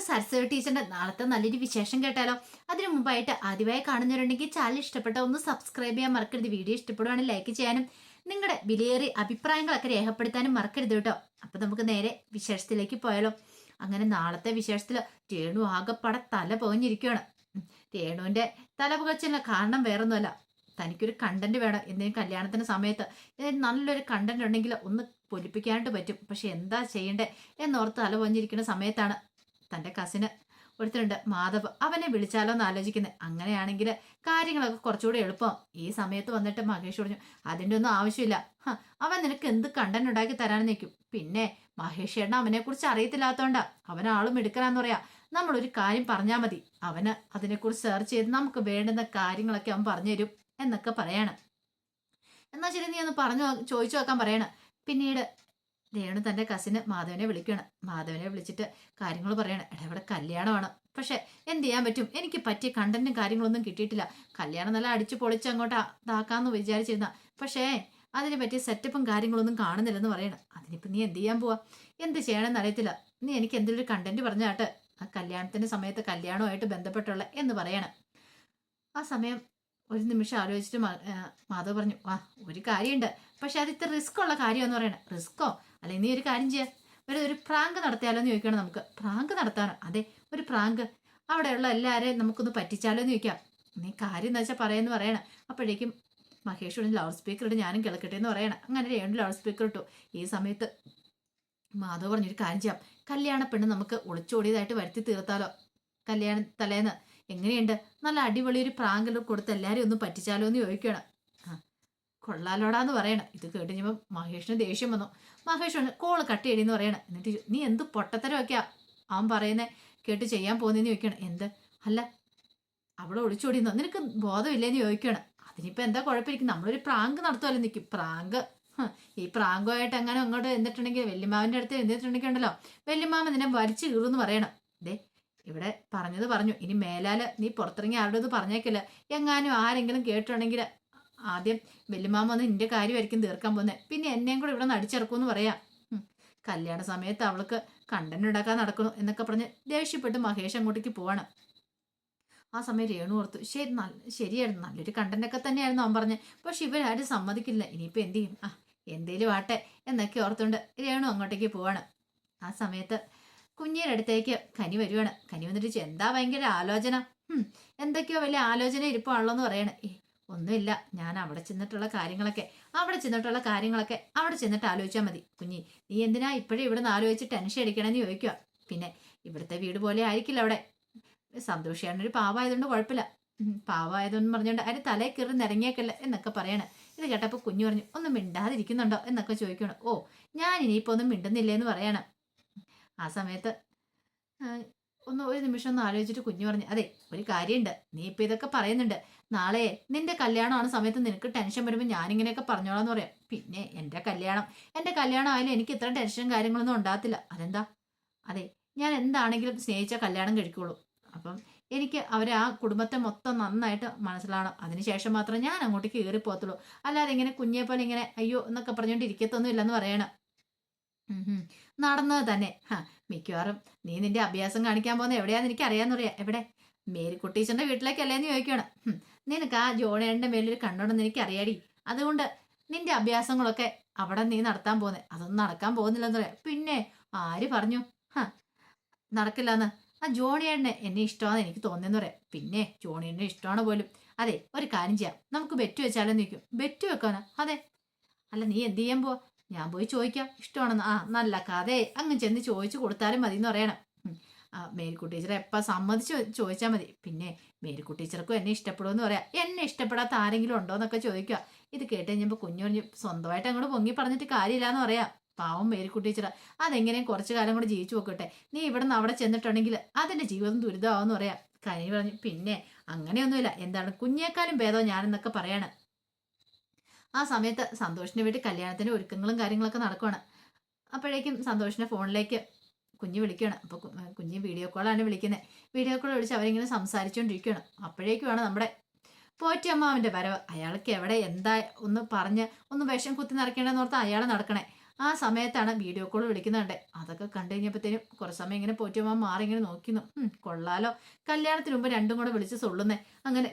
നമുക്ക് സരസ്വതി ടീച്ചറിന്റെ നാളത്തെ നല്ലൊരു വിശേഷം കേട്ടാലോ? അതിനു മുമ്പായിട്ട് ആദ്യമായി കാണുന്നവരുണ്ടെങ്കിൽ ചാനൽ ഇഷ്ടപ്പെട്ട ഒന്ന് സബ്സ്ക്രൈബ് ചെയ്യാൻ മറക്കരുത്. വീഡിയോ ഇഷ്ടപ്പെടുവാണെങ്കിൽ ലൈക്ക് ചെയ്യാനും നിങ്ങളുടെ വിലയേറിയ അഭിപ്രായങ്ങളൊക്കെ രേഖപ്പെടുത്താനും മറക്കരുത് കേട്ടോ. അപ്പൊ നമുക്ക് നേരെ വിശേഷത്തിലേക്ക് പോയാലോ. അങ്ങനെ നാളത്തെ വിശേഷത്തിൽ രേണു ആകെപ്പട തല പോഞ്ഞിരിക്കുകയാണ്. രേണുവിന്റെ തല പുകച്ചില്ല കാരണം വേറൊന്നുമല്ല. തനിക്കൊരു കണ്ടന്റ് വേണം. എന്തെങ്കിലും കല്യാണത്തിന്റെ സമയത്ത് നല്ലൊരു കണ്ടന്റ് ഉണ്ടെങ്കിൽ ഒന്ന് പൊലിപ്പിക്കാനായിട്ട് പറ്റും. പക്ഷെ എന്താ ചെയ്യണ്ടേ എന്നോർത്ത് തല പൊഞ്ഞിരിക്കുന്ന സമയത്താണ് തന്റെ കസിന് ഒരുത്തരുണ്ട് മാധവ്. അവനെ വിളിച്ചാലോ എന്ന് ആലോചിക്കുന്നത് അങ്ങനെയാണെങ്കിൽ കാര്യങ്ങളൊക്കെ കുറച്ചുകൂടി എളുപ്പം. ഈ സമയത്ത് വന്നിട്ട് മഹേഷ് പറഞ്ഞു അതിന്റെ ഒന്നും ആവശ്യമില്ല. അവൻ നിനക്ക് എന്ത് കണ്ടന്റ് ഉണ്ടാക്കി തരാൻ നിൽക്കും പിന്നെ മഹേഷ് ചേട്ടൻ അവനെ കുറിച്ച് അറിയത്തില്ലാത്തോണ്ടാ. അവൻ ആളും എടുക്കലാന്ന് പറയാ. നമ്മളൊരു കാര്യം പറഞ്ഞാൽ മതി. അവന് അതിനെക്കുറിച്ച് സെർച്ച് ചെയ്ത് നമുക്ക് വേണ്ടുന്ന കാര്യങ്ങളൊക്കെ അവൻ പറഞ്ഞു തരും എന്നൊക്കെ പറയാണ്. എന്നാ ശരി നീ ഒന്ന് പറഞ്ഞു ചോദിച്ചു നോക്കാൻ പറയണം. പിന്നീട് രേണു തന്റെ കസിന് മാധവനെ വിളിക്കണം മാധവനെ വിളിച്ചിട്ട് കാര്യങ്ങൾ പറയണം. എടാ ഇവിടെ കല്യാണമാണ്. പക്ഷെ എന്ത് ചെയ്യാൻ പറ്റും? എനിക്ക് പറ്റിയ കണ്ടന്റും കാര്യങ്ങളൊന്നും കിട്ടിയിട്ടില്ല. കല്യാണം നല്ല അടിച്ചു പൊളിച്ച് അങ്ങോട്ട് ഇതാക്കാന്ന് വിചാരിച്ചിരുന്ന. പക്ഷേ അതിനെ പറ്റിയ സെറ്റപ്പും കാര്യങ്ങളൊന്നും കാണുന്നില്ലെന്ന് പറയണം. അതിനിപ്പോൾ നീ എന്ത് ചെയ്യാൻ പോവാ? എന്ത് ചെയ്യണമെന്ന് അറിയത്തില്ല. നീ എനിക്ക് എന്തെങ്കിലും കണ്ടന്റ് പറഞ്ഞാട്ട് ആ കല്യാണത്തിന്റെ സമയത്ത് കല്യാണവുമായിട്ട് ബന്ധപ്പെട്ടുള്ള എന്ന് പറയണം. ആ സമയം ഒരു നിമിഷം ആലോചിച്ചിട്ട് മാധവ് പറഞ്ഞു വാ ഒരു കാര്യമുണ്ട്. പക്ഷെ അത് ഇത്ര റിസ്ക് ഉള്ള കാര്യമെന്ന് പറയണം. റിസ്കോ അല്ലെങ്കിൽ നീ ഒരു കാര്യം ചെയ്യാം. ഒരു ഒരു പ്രാങ്ക് നടത്തിയാലോ എന്ന് ചോദിക്കണം നമുക്ക്. പ്രാങ്ക് നടത്താനോ? അതെ ഒരു പ്രാങ്ക്. അവിടെയുള്ള എല്ലാവരെയും നമുക്കൊന്ന് പറ്റിച്ചാലോ എന്ന് ചോദിക്കാം. നീ കാര്യം എന്ന് വെച്ചാൽ പറയുമെന്ന് പറയണം. അപ്പോഴേക്കും മഹേഷ് ഉടനെ ലൗഡ് സ്പീക്കർ ഇട്ട് ഞാനും കിളക്കട്ടെ എന്ന് പറയണം. അങ്ങനെ രണ്ട് ലൗഡ് സ്പീക്കർ ഇട്ടു. ഈ സമയത്ത് മാധവ് പറഞ്ഞൊരു കാര്യം ചെയ്യാം. കല്യാണ പെണ്ണ് നമുക്ക് ഒളിച്ചോടിയതായിട്ട് വരുത്തി തീർത്താലോ? കല്യാണ തലേന്ന്. എങ്ങനെയുണ്ട്? നല്ല അടിപൊളി ഒരു പ്രാങ്ക് കൊടുത്ത് എല്ലാവരെയും ഒന്ന് പറ്റിച്ചാലോ എന്ന് ചോദിക്കണം. കൊള്ളാലോടാന്ന് പറയണം. ഇത് കേട്ട് കഴിഞ്ഞപ്പോൾ മഹേഷിന് ദേഷ്യം വന്നു. മഹേഷ് കോൾ കട്ട് ചെയ്യണമെന്ന് പറയണം. എന്നിട്ട് നീ എന്ത് പൊട്ടത്തരമൊക്കെയാ അവൻ പറയുന്നത് കേട്ട് ചെയ്യാൻ പോകുന്നതെന്ന് ചോദിക്കണം. എന്ത്? അല്ല അവളെ ഒളിച്ചോടിയെന്നോ? നിനക്ക് ബോധമില്ലേന്ന് ചോദിക്കണം. അതിനിപ്പോൾ എന്താ കുഴപ്പമായിരിക്കും നമ്മളൊരു പ്രാങ്ക് നടത്തുമല്ലോ നിൽക്കും പ്രാങ്ക്? ഈ പ്രാങ്കുമായിട്ട് അങ്ങനെ അങ്ങോട്ട് എന്നിട്ടുണ്ടെങ്കിൽ വല്യമാവിന്റെ അടുത്ത് എന്നിട്ടുണ്ടെങ്കിൽ ഉണ്ടല്ലോ വല്യമാമ നിന്നെ വലിച്ചു കീറുമെന്ന് പറയണം. ദേ ഇവിടെ പറഞ്ഞത് പറഞ്ഞു. ഇനി മേലാൽ നീ പുറത്തിറങ്ങി ആരുടെ ഇത് പറഞ്ഞേക്കില്ല. എങ്ങാനും ആരെങ്കിലും കേട്ടിട്ടുണ്ടെങ്കിൽ ആദ്യം വെല്ലുമാമ വന്ന് നിന്റെ കാര്യമായിരിക്കും തീർക്കാൻ പോകുന്നത് പിന്നെ എന്നെയും കൂടെ ഇവിടെ നിന്ന് അടിച്ചിറക്കുമെന്ന് പറയാം കല്യാണ സമയത്ത് അവൾക്ക് കണ്ടന്റ് ഉണ്ടാക്കാൻ നടക്കുന്നു എന്നൊക്കെ പറഞ്ഞ് ദേഷ്യപ്പെട്ട് മഹേഷ് അങ്ങോട്ടേക്ക് പോവാണ്. ആ സമയം രേണു ഓർത്തു ശരി നല്ല ശരിയായിരുന്നു. നല്ലൊരു കണ്ടന്റൊക്കെ തന്നെയായിരുന്നു അവൻ പറഞ്ഞത് പക്ഷെ ഇവരാരും സമ്മതിക്കില്ല. ഇനിയിപ്പോൾ എന്ത് ചെയ്യും? ആ എന്തേലും ആട്ടെ എന്നൊക്കെ ഓർത്തുകൊണ്ട് രേണു അങ്ങോട്ടേക്ക് പോവാണ്. ആ സമയത്ത് കുഞ്ഞിയുടെ അടുത്തേക്ക് കനി വരുവാണ്. കനി വന്നിട്ട് എന്താ ഭയങ്കര ആലോചന? എന്തൊക്കെയോ വലിയ ആലോചന ഇരിപ്പാണല്ലോ എന്ന് പറയണേ. ഒന്നുമില്ല. ഞാൻ അവിടെ ചെന്നിട്ടുള്ള കാര്യങ്ങളൊക്കെ അവിടെ ചെന്നിട്ടുള്ള കാര്യങ്ങളൊക്കെ അവിടെ ചെന്നിട്ട് ആലോചിച്ചാൽ മതി. കുഞ്ഞി നീ എന്തിനാ ഇപ്പോഴും ഇവിടെ നിന്ന് ആലോചിച്ച് ടെൻഷൻ അടിക്കണമെന്ന് ചോദിക്കുക പിന്നെ ഇവിടുത്തെ വീട് പോലെ ആയിരിക്കില്ല അവിടെ. സന്തോഷിയാണ് ഒരു പാവമായതുകൊണ്ട് കുഴപ്പമില്ല പാവമായതെന്ന് പറഞ്ഞുകൊണ്ട് അതിന് തലയിൽ കയറി നിരങ്ങിയേക്കല്ല എന്നൊക്കെ പറയണേ. ഇത് കേട്ടപ്പോൾ കുഞ്ഞു പറഞ്ഞു ഒന്നും മിണ്ടാതിരിക്കുന്നുണ്ടോ? എന്നൊക്കെ ചോദിക്കണം ഓ ഞാൻ ഇനിയിപ്പോൾ ഒന്നും മിണ്ടുന്നില്ലേ എന്ന് പറയണം. ആ സമയത്ത് ഒന്ന് ഒരു നിമിഷം ഒന്ന് ആലോചിച്ചിട്ട് കുഞ്ഞു പറഞ്ഞു അതെ ഒരു കാര്യമുണ്ട്. നീ ഇപ്പൊ ഇതൊക്കെ പറയുന്നുണ്ട്. നാളെ നിന്റെ കല്യാണമാണ് സമയത്ത് നിനക്ക് ടെൻഷൻ വരുമ്പോൾ ഞാനിങ്ങനെയൊക്കെ പറഞ്ഞോളാന്ന് പറയാം. പിന്നെ എന്റെ കല്യാണം. എന്റെ കല്യാണം ആയാലും എനിക്ക് ഇത്ര ടെൻഷനും കാര്യങ്ങളൊന്നും ഉണ്ടാകത്തില്ല. അതെന്താ? അതെ ഞാൻ എന്താണെങ്കിലും സ്നേഹിച്ച കല്യാണം കഴിക്കുള്ളൂ. അപ്പം എനിക്ക് അവരെ ആ കുടുംബത്തെ മൊത്തം നന്നായിട്ട് മനസ്സിലാവണം. അതിനുശേഷം മാത്രം ഞാൻ അങ്ങോട്ടേക്ക് കയറി പോകത്തുള്ളൂ. അല്ലാതെ ഇങ്ങനെ കുഞ്ഞെ പോലെ ഇങ്ങനെ അയ്യോ എന്നൊക്കെ പറഞ്ഞുകൊണ്ട് ഇരിക്കത്തൊന്നും ഇല്ലെന്ന് പറയണം. നടന്നത് തന്നെ. മിക്കവാറും നീ നിന്റെ അഭ്യാസം കാണിക്കാൻ പോകുന്ന എവിടെയാന്ന് എനിക്ക് അറിയാന്ന് പറയാ എവിടെ മേരിക്കുട്ടീച്ചറിന്റെ വീട്ടിലേക്കല്ലേ എന്ന് ചോദിക്കണം നിനക്ക് ആ ജോണേന്റെ മേലൊരു കണ്ണുണ്ടെന്ന് എനിക്ക് അറിയാടി അതുകൊണ്ട് നിന്റെ അഭ്യാസങ്ങളൊക്കെ അവിടെ നീ നടത്താൻ പോകുന്നത് അതൊന്നും നടക്കാൻ പോകുന്നില്ലെന്ന് പറയാം പിന്നെ ആര് പറഞ്ഞു? ഹാ നടക്കില്ലെന്ന്. ആ ജോണിയേട്ടനെ എന്നെ ഇഷ്ടമാണെന്ന് എനിക്ക് തോന്നിയെന്ന് പറയാം പിന്നെ ജോണിയേട്ടനെ ഇഷ്ടമാണ് പോലും. അതെ ഒരു കാര്യം ചെയ്യാം. നമുക്ക് ബെറ്റ് വെച്ചാലോ നിൽക്കും ബെറ്റ് വെക്കാനാ? അതെ. അല്ല നീ എന്ത് ചെയ്യാൻ പോവാ? ഞാൻ പോയി ചോദിക്കാം. ഇഷ്ടമാണെന്ന്. ആ നല്ല കഥയെ. അങ്ങ് ചെന്ന് ചോദിച്ചു കൊടുത്താലും മതി എന്ന് പറയണം ആ മേരിക്കുട്ടി ടീച്ചർ എപ്പോൾ സമ്മതിച്ച് ചോദിച്ചാൽ മതി. പിന്നെ മേരിക്കുട്ടി ടീച്ചർക്കും എന്നെ ഇഷ്ടപ്പെടുമെന്ന് പറയാം. എന്നെ ഇഷ്ടപ്പെടാത്ത ആരെങ്കിലും ഉണ്ടോ എന്നൊക്കെ ചോദിക്കുക. ഇത് കേട്ട് കഴിഞ്ഞപ്പോൾ കുഞ്ഞു കുഞ്ഞു സ്വന്തമായിട്ട് അങ്ങോട്ട് പൊങ്ങി പറഞ്ഞിട്ട് കാര്യമില്ല എന്ന് പറയാം. പാവം മേരിക്കുട്ടി ടീച്ചർ അതെങ്ങനെയും കുറച്ച് കാലം കൂടെ ജീവിച്ചു പോക്കട്ടെ. നീ ഇവിടെ നിന്ന് അവിടെ ചെന്നിട്ടുണ്ടെങ്കിൽ അതിന്റെ ജീവിതം ദുരിതമാവെന്ന് പറയാം. കനി പറഞ്ഞു പിന്നെ അങ്ങനെയൊന്നുമില്ല. എന്താണ് കുഞ്ഞേക്കാലും ഭേദം ഞാനെന്നൊക്കെ പറയാണ്. ആ സമയത്ത് സന്തോഷിന്റെ വീട്ടിൽ കല്യാണത്തിന്റെ ഒരുക്കങ്ങളും കാര്യങ്ങളൊക്കെ നടക്കുവാണ്. അപ്പോഴേക്കും സന്തോഷിന്റെ ഫോണിലേക്ക് കുഞ്ഞ് വിളിക്കുകയാണ്. അപ്പോൾ കുഞ്ഞ് വീഡിയോ കോളാണ് വിളിക്കുന്നത് വീഡിയോ കോൾ വിളിച്ച് അവരിങ്ങനെ സംസാരിച്ചുകൊണ്ടിരിക്കുകയാണ് അപ്പോഴേക്കുമാണ് നമ്മുടെ പോറ്റമ്മാവിന്റെ വരവ്. അയാൾക്ക് എവിടെ എന്താ ഒന്ന് പറഞ്ഞ് ഒന്ന് വിഷം കുത്തി നിറയ്ക്കേണ്ടെന്ന് ഓർത്ത് അയാൾ നടക്കണേ. ആ സമയത്താണ് വീഡിയോ കോൾ വിളിക്കുന്നുണ്ട്. അതൊക്കെ കണ്ടു കഴിഞ്ഞപ്പോഴത്തേനും കുറച്ച് സമയം ഇങ്ങനെ പോറ്റിയമ്മ മാറി ഇങ്ങനെ നോക്കുന്നു. കൊള്ളാലോ. കല്യാണത്തിന് മുമ്പ് രണ്ടും കൂടെ വിളിച്ച് സൊള്ളുന്നേ. അങ്ങനെ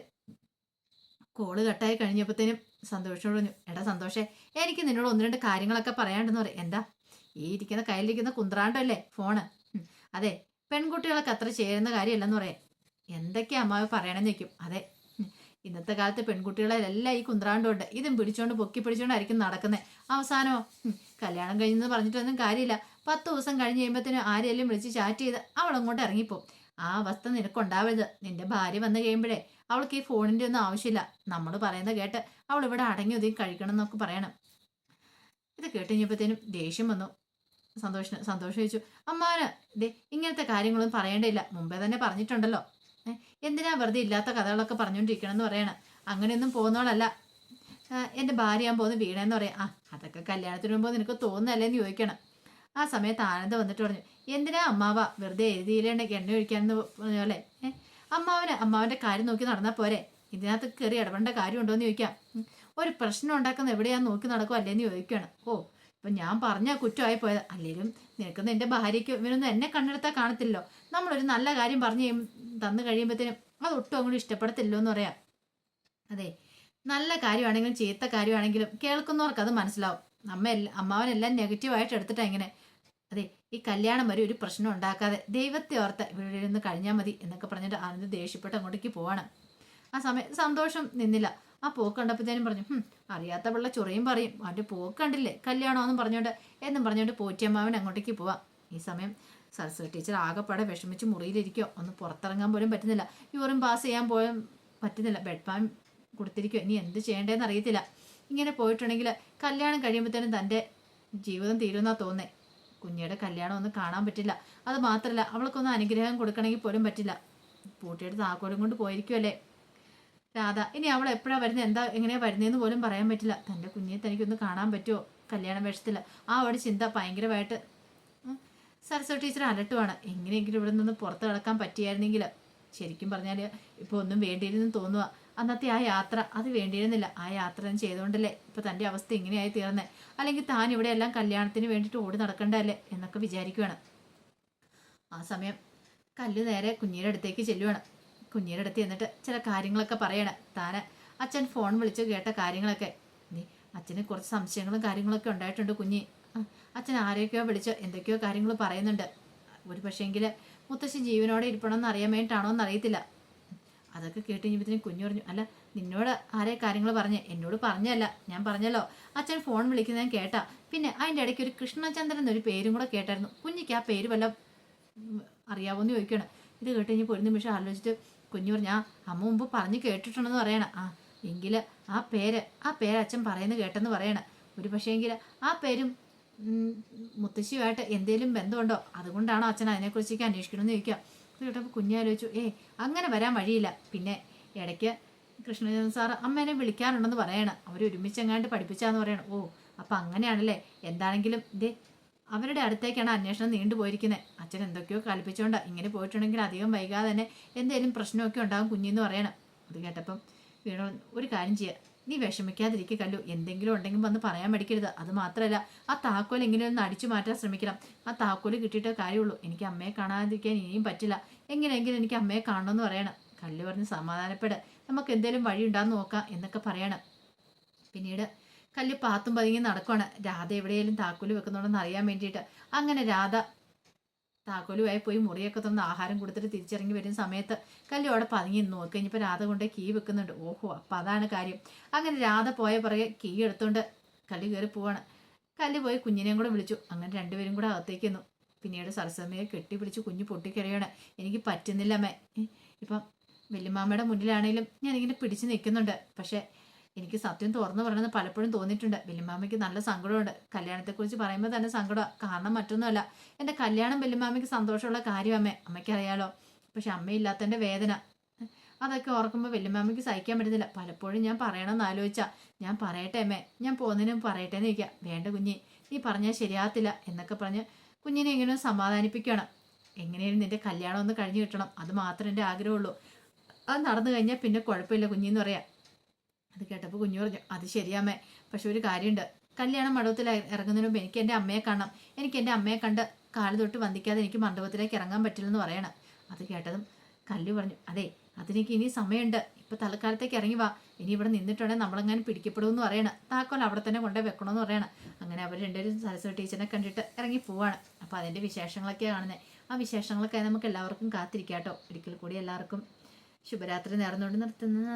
കോൾ കട്ടായി കഴിഞ്ഞപ്പോഴത്തേനും സന്തോഷോട് പറഞ്ഞു എടാ സന്തോഷേ എനിക്ക് നിന്നോട് ഒന്ന് രണ്ട് കാര്യങ്ങളൊക്കെ പറയാണ്ടെന്ന് പറയും എന്താ? ഈ ഇരിക്കുന്ന കയ്യിലിരിക്കുന്ന കുന്ത്രാണ്ടല്ലേ ഫോണ്? അതെ പെൺകുട്ടികളൊക്കെ അത്ര ചേരുന്ന കാര്യമല്ലെന്ന് പറയാം എന്തൊക്കെയാ അമ്മാവ് പറയണമെന്ന് വെക്കും അതെ ഇന്നത്തെ കാലത്ത് പെൺകുട്ടികളെല്ലാം ഈ കുന്ത്രാണ്ടുണ്ട് ഇതും പിടിച്ചോണ്ട് പൊക്കി പിടിച്ചോണ്ടായിരിക്കും നടക്കുന്നത് അവസാനമോ? ഉം, കല്യാണം കഴിഞ്ഞെന്ന് പറഞ്ഞിട്ടൊന്നും കാര്യമില്ല. പത്ത് ദിവസം കഴിഞ്ഞ് കഴിയുമ്പോഴത്തേനും ആരെയെല്ലാം വിളിച്ച് ചാറ്റ് ചെയ്ത് അവളങ്ങോട്ട് ഇറങ്ങിപ്പോവും. ആ അവസ്ഥ നിനക്കുണ്ടാവരുത്. നിന്റെ ഭാര്യ വന്നു കഴിയുമ്പോഴേ അവൾക്ക് ഈ ഫോണിന്റെ ഒന്നും ആവശ്യമില്ല. നമ്മൾ പറയുന്നത് കേട്ട് അവൾ ഇവിടെ അടങ്ങി ഒതുങ്ങി കഴിക്കണം എന്നൊക്കെ പറയണം. ഇത് കേട്ട് കഴിഞ്ഞപ്പോഴത്തേനും ദേഷ്യം വന്നു. സന്തോഷ സന്തോഷം ചോദിച്ചു. അമ്മാന് ദേ ഇങ്ങനത്തെ കാര്യങ്ങളൊന്നും പറയേണ്ടയില്ല. മുമ്പേ തന്നെ പറഞ്ഞിട്ടുണ്ടല്ലോ. എന്തിനാ വെറുതെ ഇല്ലാത്ത കഥകളൊക്കെ പറഞ്ഞുകൊണ്ടിരിക്കണം എന്ന് പറയണം. അങ്ങനെയൊന്നും പോകുന്നവളല്ല. എന്റെ ഭാര്യ ഞാൻ പോകുന്ന വീണെന്ന് പറയാം. ആ അതൊക്കെ കല്യാണത്തിന് മുമ്പ് നിനക്ക് തോന്നുന്നല്ലേ എന്ന് ചോദിക്കണം. ആ സമയത്ത് ആനന്ദ വന്നിട്ട് പറഞ്ഞു എന്തിനാ അമ്മാവ? വെറുതെ എഴുതിയില്ലെങ്കിൽ എണ്ണ ഒഴിക്കാന്ന് പറഞ്ഞോലെ ഏ? അമ്മാവന് അമ്മാവന്റെ കാര്യം നോക്കി നടന്നാൽ പോരെ? ഇതിനകത്ത് കയറി ഇടപെടേണ്ട കാര്യമുണ്ടോ എന്ന് ചോദിക്കാം. ഒരു പ്രശ്നം ഉണ്ടാക്കുന്ന എവിടെയാന്ന് നോക്കി നടക്കും അല്ലേന്ന് ചോദിക്കുകയാണ് ഓ ഇപ്പൊ ഞാൻ പറഞ്ഞ കുറ്റമായി പോയത്. അല്ലേലും നിനക്ക് നിന്റെ ഭാര്യയ്ക്ക് ഇവനൊന്നും എന്നെ കണ്ണെടുത്താൽ കാണത്തില്ലല്ലോ. നമ്മളൊരു നല്ല കാര്യം പറഞ്ഞു കഴിയും തന്നു കഴിയുമ്പോഴത്തേനും ഒട്ടും അങ്ങോട്ട് ഇഷ്ടപ്പെടത്തില്ലോ എന്ന് പറയാം. അതെ നല്ല കാര്യമാണെങ്കിലും ചീത്ത കാര്യമാണെങ്കിലും കേൾക്കുന്നവർക്ക് അത് മനസ്സിലാവും. അമ്മ എല്ലാ അമ്മാവനെല്ലാം നെഗറ്റീവായിട്ട് എടുത്തിട്ടാണ് ഇങ്ങനെ അതെ ഈ കല്യാണം വരെ ഒരു പ്രശ്നം ഉണ്ടാക്കാതെ ദൈവത്തെ ഓർത്ത് ഇവിടെ ഇരുന്ന് കഴിഞ്ഞാൽ മതി എന്നൊക്കെ പറഞ്ഞിട്ട് ആനന്ദ് ദേഷ്യപ്പെട്ട് അങ്ങോട്ടേക്ക് പോവാണ്. ആ സമയം സന്തോഷം നിന്നില്ല. ആ പോക്ക് കണ്ടപ്പോഴത്തേനും പറഞ്ഞു "ഹും, അറിയാത്ത പിള്ള ചൊറിയും പറയും. അവന്റെ പോക്ക് കണ്ടില്ലേ? കല്യാണമെന്നും പറഞ്ഞോണ്ട്. എന്നും പറഞ്ഞോണ്ട് പോറ്റിയമ്മാവൻ അങ്ങോട്ടേക്ക് പോവാം. ഈ സമയം സരസ്വതി ടീച്ചർ ആകെപ്പാടെ വിഷമിച്ച് മുറിയിലിരിക്കോ ഒന്ന് പുറത്തിറങ്ങാൻ പോലും പറ്റുന്നില്ല. യൂറിൻ പാസ് ചെയ്യാൻ പോലും പറ്റുന്നില്ല. ബെഡ് പാൻ കൊടുത്തിരിക്കോ ഇനി എന്ത് ചെയ്യേണ്ടതെന്ന് അറിയത്തില്ല. ഇങ്ങനെ പോയിട്ടുണ്ടെങ്കിൽ കല്യാണം കഴിയുമ്പോഴത്തേനും തന്റെ ജീവിതം തീരുന്നാ തോന്നേ. കുഞ്ഞിയുടെ കല്യാണം ഒന്നും കാണാൻ പറ്റില്ല. അത് മാത്രമല്ല അവൾക്കൊന്നും അനുഗ്രഹം കൊടുക്കണമെങ്കിൽ പോലും പറ്റില്ല. പൂട്ടിയുടെ താക്കോലും കൊണ്ട് പോയിരിക്കുമല്ലേ രാധ ഇനി അവൾ എപ്പോഴാണ് വരുന്നത്? എന്താ എങ്ങനെയാ വരുന്നതെന്ന് പോലും പറയാൻ പറ്റില്ല. തന്റെ കുഞ്ഞിനെ തനിക്കൊന്ന് കാണാൻ പറ്റുമോ? കല്യാണ വേഷത്തിൽ ആ ഒരു ചിന്ത ഭയങ്കരമായിട്ട് സരസ്വതി ടീച്ചർ അലട്ടുവാണ്. എങ്ങനെയെങ്കിലും ഇവിടെ നിന്ന് പുറത്ത് കിടക്കാൻ പറ്റിയായിരുന്നെങ്കിൽ. ശരിക്കും പറഞ്ഞാൽ ഇപ്പോൾ ഒന്നും വേണ്ടിയിരുന്നെന്ന് തോന്നുക അന്നത്തെ ആ യാത്ര അത് വേണ്ടിയിരുന്നില്ല. ആ യാത്ര ചെയ്തുകൊണ്ടല്ലേ ഇപ്പോൾ തന്റെ അവസ്ഥ ഇങ്ങനെയായി തീർന്നേ. അല്ലെങ്കിൽ താൻ ഇവിടെ എല്ലാം കല്യാണത്തിന് വേണ്ടിട്ട് ഓടി നടക്കണ്ടല്ലേ എന്നൊക്കെ വിചാരിക്കുവാണ്. ആ സമയം കല്ല് നേരെ കുഞ്ഞിയുടെ അടുത്തേക്ക് ചെല്ലുവാണ്. കുഞ്ഞിയുടെ അടുത്ത് എന്നിട്ട് ചില കാര്യങ്ങളൊക്കെ പറയണം. താന് അച്ഛൻ ഫോൺ വിളിച്ച് കേട്ട കാര്യങ്ങളൊക്കെ. നീ അച്ഛന് കുറച്ച് സംശയങ്ങളും കാര്യങ്ങളൊക്കെ ഉണ്ടായിട്ടുണ്ട് കുഞ്ഞി. അച്ഛൻ ആരെയൊക്കെയോ വിളിച്ച് എന്തൊക്കെയോ കാര്യങ്ങൾ പറയുന്നുണ്ട്. ഒരു പക്ഷേങ്കിൽ മുത്തശ്ശി ജീവനോടെ ഇരിപ്പണമെന്ന് അറിയാൻ വേണ്ടിയിട്ടാണോ എന്ന് അറിയത്തില്ല. അതൊക്കെ കേട്ട് കഴിഞ്ഞപ്പോഴത്തേനും കുഞ്ഞു പറഞ്ഞു അല്ല നിന്നോട് ആരെ കാര്യങ്ങൾ പറഞ്ഞു? എന്നോട് പറഞ്ഞല്ല ഞാൻ പറഞ്ഞല്ലോ. അച്ഛൻ ഫോൺ വിളിക്കുന്നത് ഞാൻ കേട്ടാ. പിന്നെ അതിന്റെ ഇടയ്ക്ക് ഒരു കൃഷ്ണചന്ദ്രൻ എന്നൊരു പേരും കൂടെ കേട്ടായിരുന്നു. കുഞ്ഞിക്ക് ആ പേര് വല്ല അറിയാവോന്ന് ചോദിക്കണം ഇത് കേട്ട് കഴിഞ്ഞപ്പോൾ ഒരു നിമിഷം ആലോചിച്ചിട്ട് കുഞ്ഞു പറഞ്ഞു ആ അമ്മ മുമ്പ് പറഞ്ഞ് കേട്ടിട്ടുണ്ടെന്ന് പറയണം. ആ എങ്കിൽ ആ പേര് ആ പേര് അച്ഛൻ പറയുന്നത് കേട്ടെന്ന് പറയണം. ഒരു പക്ഷേ എങ്കിൽ ആ പേരും മുത്തശ്ശിയുമായിട്ട് എന്തെങ്കിലും ബന്ധമുണ്ടോ? അതുകൊണ്ടാണോ അച്ഛൻ അതിനെക്കുറിച്ചൊക്കെ അന്വേഷിക്കണമെന്ന് ചോദിക്കാം ഇത് കേട്ടപ്പോൾ കുഞ്ഞാലോചിച്ചു ഏ അങ്ങനെ വരാൻ വഴിയില്ല. പിന്നെ ഇടയ്ക്ക് കൃഷ്ണചന്ദ്രൻ സാറ് അമ്മേനെ വിളിക്കാറുണ്ടെന്ന് പറയണം. അവർ ഒരുമിച്ചെങ്ങാണ്ട് പഠിപ്പിച്ചാന്ന് പറയണം. ഓ അപ്പം അങ്ങനെയാണല്ലേ? എന്താണെങ്കിലും ഇതേ അവരുടെ അടുത്തേക്കാണ് അന്വേഷണം നീണ്ടുപോയിരിക്കുന്നത് അച്ഛൻ എന്തൊക്കെയോ കൽപ്പിച്ചുകൊണ്ട് ഇങ്ങനെ പോയിട്ടുണ്ടെങ്കിൽ അധികം വൈകാതെ തന്നെ എന്തെങ്കിലും പ്രശ്നമൊക്കെ ഉണ്ടാകും കുഞ്ഞിന്ന് പറയണം. അത് കേട്ടപ്പം വീണു ഒരു കാര്യം ചെയ്യുക നീ വിഷമിക്കാതിരിക്കുക കല്ലു. എന്തെങ്കിലും ഉണ്ടെങ്കിൽ വന്ന് പറയാൻ മടിക്കരുത്. അത് മാത്രമല്ല ആ താക്കോൽ എങ്ങനെയും ഒന്ന് അടിച്ചു മാറ്റാൻ ശ്രമിക്കണം. ആ താക്കോൽ കിട്ടിയിട്ടേ കാര്യമുള്ളൂ. എനിക്ക് അമ്മയെ കാണാതിരിക്കാൻ ഇനിയും പറ്റില്ല. എങ്ങനെയെങ്കിലും എനിക്ക് അമ്മയെ കാണണമെന്ന് പറയണം. കല്ലു പറഞ്ഞ് സമാധാനപ്പെട്. നമുക്ക് എന്തേലും വഴി ഉണ്ടാന്ന് നോക്കാം എന്നൊക്കെ പറയണം. പിന്നീട് കല്ല് പാത്തും പതുങ്ങി നടക്കുവാണ്. രാധ എവിടെയെങ്കിലും താക്കോൽ വെക്കുന്നുണ്ടെന്ന് അറിയാൻ വേണ്ടിയിട്ട്. അങ്ങനെ രാധ താക്കോലുമായി പോയി മുറിയൊക്കെ തന്ന് ആഹാരം കൊടുത്തിട്ട് തിരിച്ചിറങ്ങി വരുന്ന സമയത്ത് കല്ലു അവിടെ പതുങ്ങി നോക്കി. കഴിഞ്ഞപ്പോൾ രാധ കൊണ്ട് കീ വെക്കുന്നുണ്ട്. ഓഹോ അപ്പം അതാണ് കാര്യം. അങ്ങനെ രാധ പോയ പുറകെ കീ എടുത്തുകൊണ്ട് കല്ലു കയറി പോവാണ്. കല്ലു പോയി കുഞ്ഞിനെയും കൂടെ വിളിച്ചു. അങ്ങനെ രണ്ടുപേരും കൂടെ അകത്തേക്കുന്നു പിന്നീട് കെട്ടി കെട്ടിപ്പിടിച്ച് കുഞ്ഞു പൊട്ടിക്കരയാണ് എനിക്ക് പറ്റുന്നില്ല അമ്മേ. ഏ, ഇപ്പം വല്യമാമ്മയുടെ മുന്നിലാണെങ്കിലും ഞാനിങ്ങനെ പിടിച്ച് നിൽക്കുന്നുണ്ട്. പക്ഷേ എനിക്ക് സത്യം തുറന്നു പറയണമെന്ന് പലപ്പോഴും തോന്നിയിട്ടുണ്ട്. ബില്ലിമാമയ്ക്ക് നല്ല സങ്കടമുണ്ട്. കല്യാണത്തെക്കുറിച്ച് പറയുമ്പോൾ തന്നെ സങ്കടം. കാരണം മറ്റൊന്നുമല്ല. എന്റെ കല്യാണം ബില്ലിമാമയ്ക്ക് സന്തോഷമുള്ള കാര്യം അമ്മേ അമ്മയ്ക്കറിയാലോ. പക്ഷെ അമ്മയില്ലാത്തതിന്റെ വേദന. അതൊക്കെ ഓർക്കുമ്പോൾ വെല്ലുമാമയ്ക്ക് സഹിക്കാൻ പറ്റുന്നില്ല. പലപ്പോഴും ഞാൻ പറയണമെന്ന് ആലോചിച്ചാ ഞാൻ പറയട്ടെ അമ്മേ. ഞാൻ പോകുന്നതിനും പറയട്ടെ എന്ന് ചോദിക്കാം വേണ്ട കുഞ്ഞി. നീ പറഞ്ഞാൽ ശരിയാകത്തില്ല എന്നൊക്കെ പറഞ്ഞ് കുഞ്ഞിനെ എങ്ങനെ സമാധാനിപ്പിക്കണം എങ്ങനെയും നിന്റെ കല്യാണം ഒന്ന് കഴിഞ്ഞു കിട്ടണം. അത് മാത്രമേ എന്റെ ആഗ്രഹമുള്ളൂ. അത് നടന്നു കഴിഞ്ഞാൽ പിന്നെ കുഴപ്പമില്ല കുഞ്ഞിന്ന് പറയാം. അത് കേട്ടപ്പോൾ കുഞ്ഞു പറഞ്ഞു അത് ശരിയാമേ പക്ഷെ ഒരു കാര്യമുണ്ട്. കല്യാണം മണ്ഡപത്തിൽ ഇറങ്ങുന്നതിന് മുമ്പ് എനിക്ക് എന്റെ അമ്മയെ കാണണം. എനിക്ക് എന്റെ അമ്മയെ കണ്ട് കാൽ തൊട്ട് വന്ദിക്കാതെ എനിക്ക് മണ്ഡപത്തിലേക്ക് ഇറങ്ങാൻ പറ്റില്ലെന്ന് പറയണം. അത് കേട്ടതും കല്ലു പറഞ്ഞു അതെ അതിനേക്ക് ഇനി സമയമുണ്ട്. ഇപ്പൊ തൽക്കാലത്തേക്ക് ഇറങ്ങി വാ. ഇനി ഇവിടെ നിന്നിട്ടുണ്ടെങ്കിൽ നമ്മളെങ്ങനെ പിടിക്കപ്പെടുമെന്ന് പറയണം. താക്കോൽ അവിടെ തന്നെ കൊണ്ടുപോയി വെക്കണമെന്ന് പറയണം. അങ്ങനെ അവർ രണ്ടുപേരും സരസ്വതി ടീച്ചറിനെ കണ്ടിട്ട് ഇറങ്ങി പോവാണ്. അപ്പോൾ അതിന്റെ വിശേഷങ്ങളൊക്കെ കാണുന്നത് ആ വിശേഷങ്ങളൊക്കെ നമുക്ക് എല്ലാവർക്കും കാത്തിരിക്കാം കേട്ടോ ഒരിക്കൽ കൂടി എല്ലാവർക്കും ശുഭരാത്രി നേർന്നുകൊണ്ട് നിർത്തുന്നത്